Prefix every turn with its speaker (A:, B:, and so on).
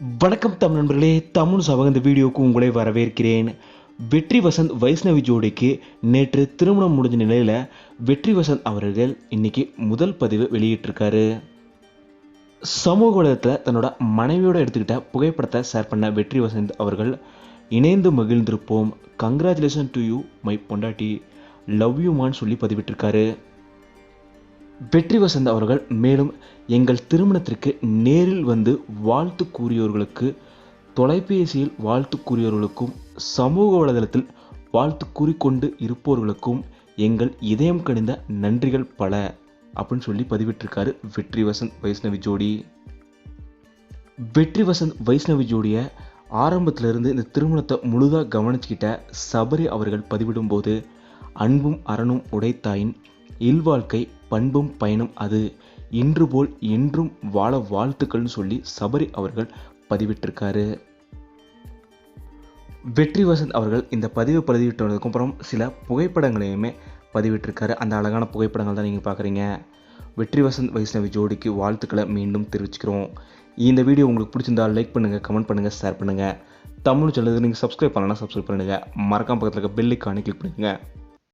A: வணக்கம் தமிழ் நண்பர்களே தமிழ் சபக இந்த வீடியோவுக்கு உங்களை வரவேற்கிறேன். வெற்றி வசந்த் வைஷ்ணவி ஜோடிக்கு நேற்று திருமணம் முடிஞ்ச நிலையில் வெற்றி வசந்த் அவர்கள் இன்னைக்கு முதல் பதிவு வெளியிட்டிருக்காரு. சமூக வலைதளத்தில் தன்னோட மனைவியோட எடுத்துக்கிட்ட புகைப்படத்தை ஷேர் பண்ண வெற்றி வசந்த் அவர்கள் இணைந்து மகிழ்ந்திருப்போம். கங்க்ராச்சுலேஷன் டு யூ மை பொண்டாட்டி. லவ் யூமான்னு சொல்லி பதிவிட்டிருக்காரு. வெற்றி வசந்த் அவர்கள் மேலும் எங்கள் திருமணத்திற்கு நேரில் வந்து வாழ்த்து கூறியவர்களுக்கு தொலைபேசியில் வாழ்த்து கூறியவர்களுக்கும் சமூக வலைதளத்தில் வாழ்த்து கூறிக்கொண்டு இருப்பவர்களுக்கும் எங்கள் இதயம் கணிந்த நன்றிகள் பல அப்படின்னு சொல்லி பதிவிட்டிருக்காரு வெற்றி வசந்த் வைஷ்ணவி ஜோடி. வெற்றி வசந்த் வைஷ்ணவி ஜோடியை ஆரம்பத்திலிருந்து இந்த திருமணத்தை முழுதாக கவனிச்சுக்கிட்ட சபரி அவர்கள் பதிவிடும்போது அன்பும் அரணும் உடைத்தாயின் இல்வாழ்க்கை பண்பும் பயனும் அது. இன்று போல் என்றும் வாழ வாழ்த்துக்கள்னு சொல்லி சபரி அவர்கள் பதிவிட்டிருக்காரு. வெற்றி வசந்த் அவர்கள் இந்த பதிவை பதிவிட்டதுக்கு அப்புறம் சில புகைப்படங்களையுமே பதிவிட்டிருக்காரு. அந்த அழகான புகைப்படங்கள் தான் நீங்கள் பார்க்குறீங்க வெற்றி வசந்த் வைஷ்ணவி ஜோடிக்கு வாழ்த்துக்களை மீண்டும் தெரிவிச்சுக்கிறோம். இந்த வீடியோ உங்களுக்கு பிடிச்சிருந்தா லைக் பண்ணுங்கள் கமெண்ட் பண்ணுங்கள் ஷேர் பண்ணுங்கள் தமிழ் சொல்லுறது நீங்கள் சப்ஸ்கிரைப் பண்ணலன்னா சப்ஸ்கிரைப் பண்ணுங்கள் மறக்காம பக்கத்தில் இருக்க பெல்லைக்கானே கிளிக் பண்ணுங்கள்